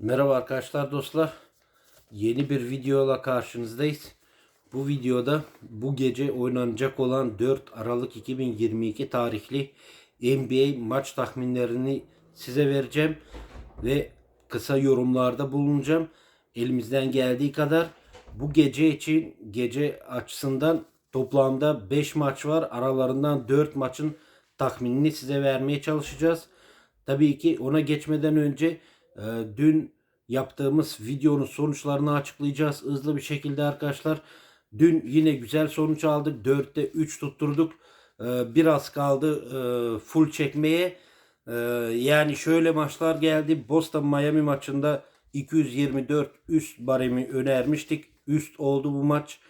Merhaba arkadaşlar dostlar. Yeni bir videoyla karşınızdayız. Bu videoda bu gece oynanacak olan 4 Aralık 2022 tarihli NBA maç tahminlerini size vereceğim ve kısa yorumlarda bulunacağım. Elimizden geldiği kadar bu gece için gece açısından toplamda 5 maç var. Aralarından 4 maçın tahminini size vermeye çalışacağız. Tabii ki ona geçmeden önce dün yaptığımız videonun sonuçlarını açıklayacağız hızlı bir şekilde arkadaşlar. Dün yine güzel sonuç aldık. 4'te 3 tutturduk. E, biraz kaldı e, full çekmeye. E, yani şöyle maçlar geldi. Boston Miami maçında 224 üst baremi önermiştik. Üst oldu bu maç.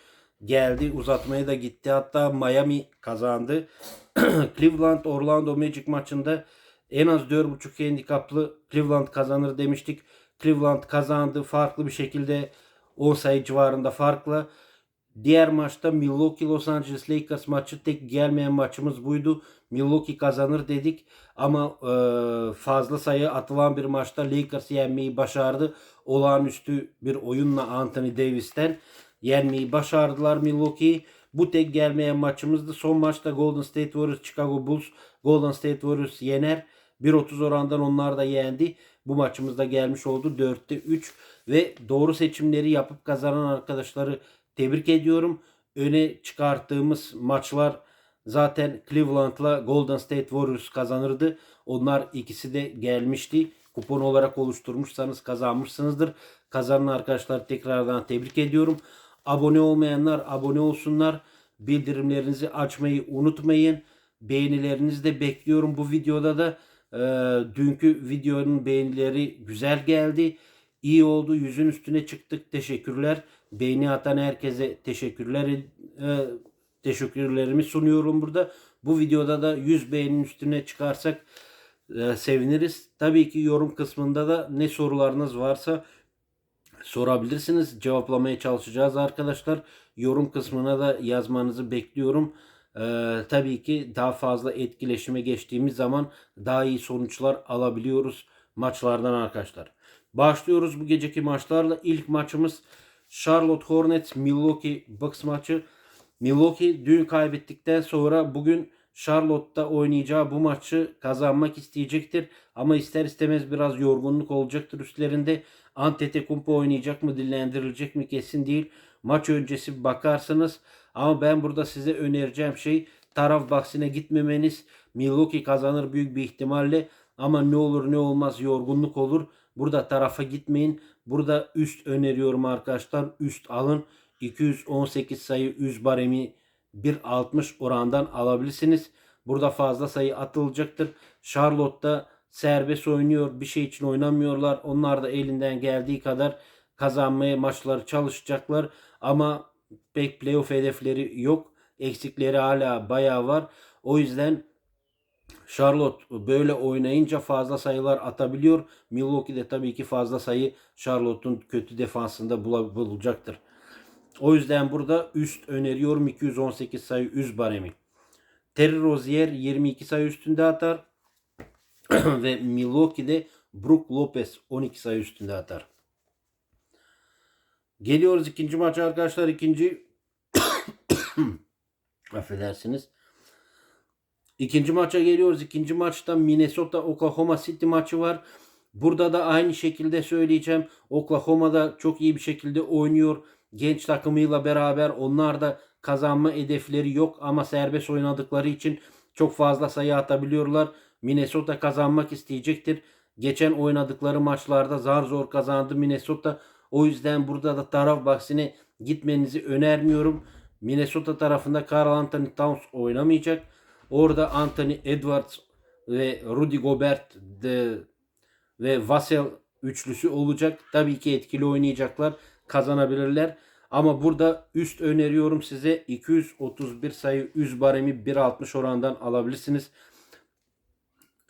Geldi uzatmaya da gitti. Hatta Miami kazandı. Cleveland Orlando Magic maçında en az 4.5 handikaplı Cleveland kazanır demiştik. Cleveland kazandı farklı bir şekilde 10 sayı civarında farkla. Diğer maçta Milwaukee Los Angeles Lakers maçı tek gelmeyen maçımız buydu. Milwaukee kazanır dedik ama e, fazla sayı atılan bir maçta Lakers yenmeyi başardı. Olağanüstü bir oyunla Anthony Davis'ten yenmeyi başardılar Milwaukee'yi. Bu tek gelmeyen maçımızdı. Son maçta Golden State Warriors Chicago Bulls Golden State Warriors yener. 1.30 orandan onlar da yendi. Bu maçımızda gelmiş oldu 4'te 3 ve doğru seçimleri yapıp kazanan arkadaşları tebrik ediyorum. Öne çıkarttığımız maçlar zaten Cleveland'la Golden State Warriors kazanırdı. Onlar ikisi de gelmişti. Kupon olarak oluşturmuşsanız kazanmışsınızdır. Kazanan arkadaşlar tekrardan tebrik ediyorum. Abone olmayanlar abone olsunlar. Bildirimlerinizi açmayı unutmayın. Beğenilerinizi de bekliyorum. Bu videoda da e, dünkü videonun beğenileri güzel geldi. İyi oldu. Yüzün üstüne çıktık. Teşekkürler. Beğeni atan herkese teşekkürler. e, teşekkürlerimi sunuyorum burada. Bu videoda da 100 beğeninin üstüne çıkarsak e, seviniriz. Tabii ki yorum kısmında da ne sorularınız varsa sorabilirsiniz. Cevaplamaya çalışacağız arkadaşlar. Yorum kısmına da yazmanızı bekliyorum. Ee, tabii ki daha fazla etkileşime geçtiğimiz zaman daha iyi sonuçlar alabiliyoruz maçlardan arkadaşlar. Başlıyoruz bu geceki maçlarla. İlk maçımız Charlotte Hornets Milwaukee Bucks maçı. Milwaukee dün kaybettikten sonra bugün Charlotte'da oynayacağı bu maçı kazanmak isteyecektir. Ama ister istemez biraz yorgunluk olacaktır üstlerinde. Antetokounmpo oynayacak mı, dinlendirilecek mi kesin değil. Maç öncesi bakarsınız. Ama ben burada size önereceğim şey taraf bahsine gitmemeniz. Milwaukee kazanır büyük bir ihtimalle. Ama ne olur ne olmaz yorgunluk olur. Burada tarafa gitmeyin. Burada üst öneriyorum arkadaşlar. Üst alın. 218 sayı 100 baremi 1.60 orandan alabilirsiniz. Burada fazla sayı atılacaktır. Charlotte'da serbest oynuyor. Bir şey için oynamıyorlar. Onlar da elinden geldiği kadar kazanmaya maçları çalışacaklar. Ama pek playoff hedefleri yok. Eksikleri hala bayağı var. O yüzden Charlotte böyle oynayınca fazla sayılar atabiliyor. Milwaukee de tabii ki fazla sayı Charlotte'un kötü defansında bulacaktır. O yüzden burada üst öneriyorum 218 sayı üst baremi. Terry Rozier 22 sayı üstünde atar. Ve Milwaukee'de Brook Lopez 12 sayı üstünde atar. Geliyoruz ikinci maça arkadaşlar. İkinci affedersiniz. İkinci maça geliyoruz. İkinci maçta Minnesota Oklahoma City maçı var. Burada da aynı şekilde söyleyeceğim. Oklahoma da çok iyi bir şekilde oynuyor. Genç takımıyla beraber onlar da kazanma hedefleri yok ama serbest oynadıkları için çok fazla sayı atabiliyorlar. Minnesota kazanmak isteyecektir. Geçen oynadıkları maçlarda zar zor kazandı Minnesota. O yüzden burada da taraf bahsine gitmenizi önermiyorum. Minnesota tarafında Carl Anthony Towns oynamayacak. Orada Anthony Edwards ve Rudy Gobert de, ve Vassell üçlüsü olacak. Tabii ki etkili oynayacaklar. Kazanabilirler. Ama burada üst öneriyorum size 231 sayı 100 baremi 1.60 orandan alabilirsiniz.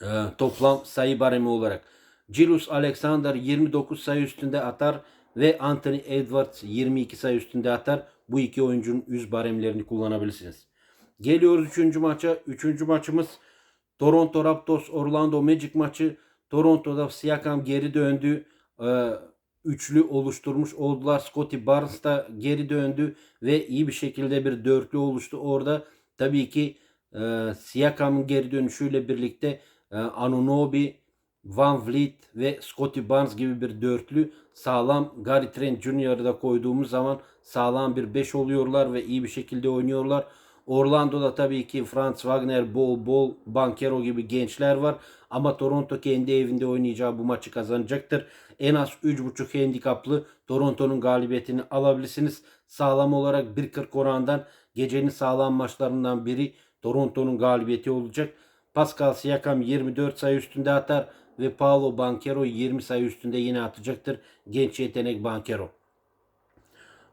Ee, toplam sayı baremi olarak. Julius Alexander 29 sayı üstünde atar ve Anthony Edwards 22 sayı üstünde atar. Bu iki oyuncunun 100 baremlerini kullanabilirsiniz. Geliyoruz 3. maça. 3. maçımız Toronto Raptors Orlando Magic maçı. Toronto'da Siakam geri döndü. e, üçlü oluşturmuş oldular. Scotty Barnes da geri döndü ve iyi bir şekilde bir dörtlü oluştu orada. Tabii ki e, Siakam'ın geri dönüşüyle birlikte e, Anunobi, Van Vliet ve Scotty Barnes gibi bir dörtlü sağlam Gary Trent Jr.'ı da koyduğumuz zaman sağlam bir 5 oluyorlar ve iyi bir şekilde oynuyorlar. Orlando'da tabii ki Franz Wagner, Bol Bol, Bankero gibi gençler var. Ama Toronto kendi evinde oynayacağı bu maçı kazanacaktır. En az 3.5 handikaplı Toronto'nun galibiyetini alabilirsiniz. Sağlam olarak 1.40 orandan gecenin sağlam maçlarından biri Toronto'nun galibiyeti olacak. Pascal Siakam 24 sayı üstünde atar ve Paolo Bankero 20 sayı üstünde yine atacaktır. Genç yetenek Bankero.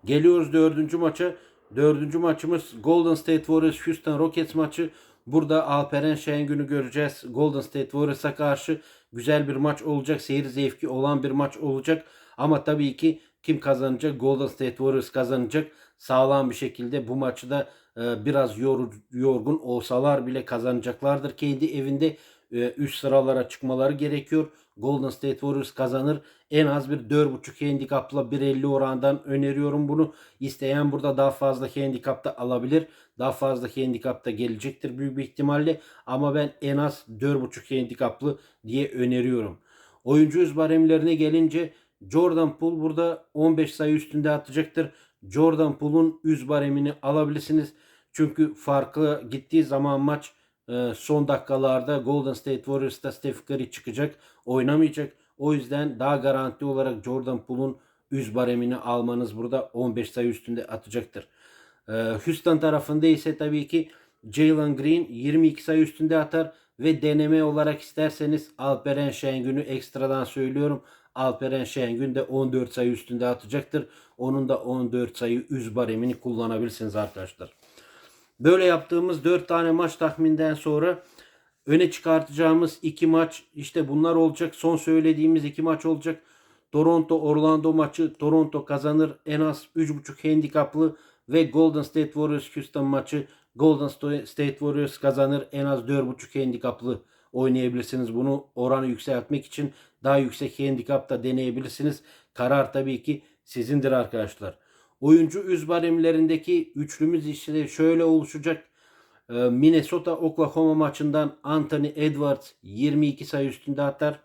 Geliyoruz dördüncü maça. Dördüncü maçımız Golden State Warriors Houston Rockets maçı. Burada Alperen Şengün'ü göreceğiz. Golden State Warriors'a karşı güzel bir maç olacak. Seyir zevki olan bir maç olacak. Ama tabii ki kim kazanacak? Golden State Warriors kazanacak. Sağlam bir şekilde bu maçı da biraz yor, yorgun olsalar bile kazanacaklardır. Kendi evinde e, üst sıralara çıkmaları gerekiyor. Golden State Warriors kazanır. En az bir 4.5 handikapla 1.50 orandan öneriyorum bunu. İsteyen burada daha fazla handikapta alabilir. Daha fazla handikapta gelecektir büyük bir ihtimalle. Ama ben en az 4.5 handikaplı diye öneriyorum. Oyuncu yüz baremlerine gelince Jordan Poole burada 15 sayı üstünde atacaktır. Jordan Poole'un üz baremini alabilirsiniz. Çünkü farklı gittiği zaman maç e, son dakikalarda Golden State Warriors'ta Steph Curry çıkacak. Oynamayacak. O yüzden daha garanti olarak Jordan Poole'un üz baremini almanız burada 15 sayı üstünde atacaktır. E, Houston tarafında ise tabii ki Jalen Green 22 sayı üstünde atar ve deneme olarak isterseniz Alperen Şengün'ü ekstradan söylüyorum. Alperen Şengün de 14 sayı üstünde atacaktır. Onun da 14 sayı üz baremini kullanabilirsiniz arkadaşlar. Böyle yaptığımız 4 tane maç tahminden sonra öne çıkartacağımız 2 maç işte bunlar olacak. Son söylediğimiz 2 maç olacak. Toronto Orlando maçı Toronto kazanır en az 3.5 handikaplı ve Golden State Warriors Houston maçı Golden State Warriors kazanır en az 4.5 handikaplı oynayabilirsiniz. Bunu oranı yükseltmek için daha yüksek handikapta deneyebilirsiniz. Karar tabii ki sizindir arkadaşlar. Oyuncu üz baremlerindeki üçlümüz işte şöyle oluşacak. Ee, Minnesota Oklahoma maçından Anthony Edwards 22 sayı üstünde atar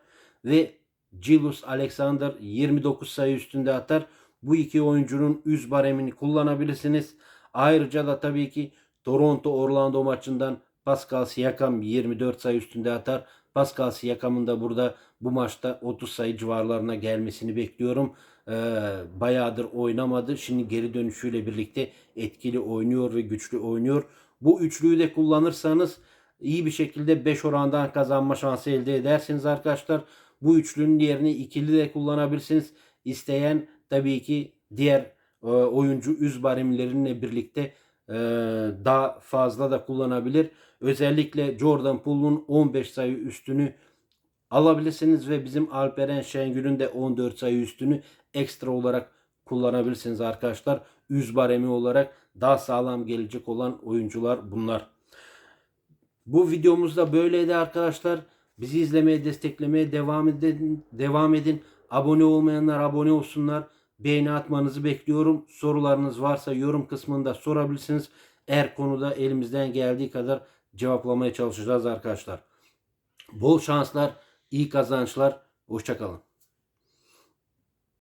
ve Julius Alexander 29 sayı üstünde atar. Bu iki oyuncunun üz baremini kullanabilirsiniz. Ayrıca da tabii ki Toronto Orlando maçından Pascal Siakam 24 sayı üstünde atar. Pascal Siakam'ın da burada bu maçta 30 sayı civarlarına gelmesini bekliyorum. Ee, bayağıdır oynamadı. Şimdi geri dönüşüyle birlikte etkili oynuyor ve güçlü oynuyor. Bu üçlüyü de kullanırsanız iyi bir şekilde 5 orandan kazanma şansı elde edersiniz arkadaşlar. Bu üçlünün yerini ikili de kullanabilirsiniz. İsteyen tabii ki diğer e, oyuncu üz barimlerinle birlikte daha fazla da kullanabilir. Özellikle Jordan Poole'un 15 sayı üstünü alabilirsiniz ve bizim Alperen Şengül'ün de 14 sayı üstünü ekstra olarak kullanabilirsiniz arkadaşlar. Üz baremi olarak daha sağlam gelecek olan oyuncular bunlar. Bu videomuzda böyleydi arkadaşlar. Bizi izlemeye, desteklemeye devam edin. Devam edin. Abone olmayanlar abone olsunlar. Beğeni atmanızı bekliyorum. Sorularınız varsa yorum kısmında sorabilirsiniz. Eğer konuda elimizden geldiği kadar cevaplamaya çalışacağız arkadaşlar. Bol şanslar, iyi kazançlar. Hoşçakalın.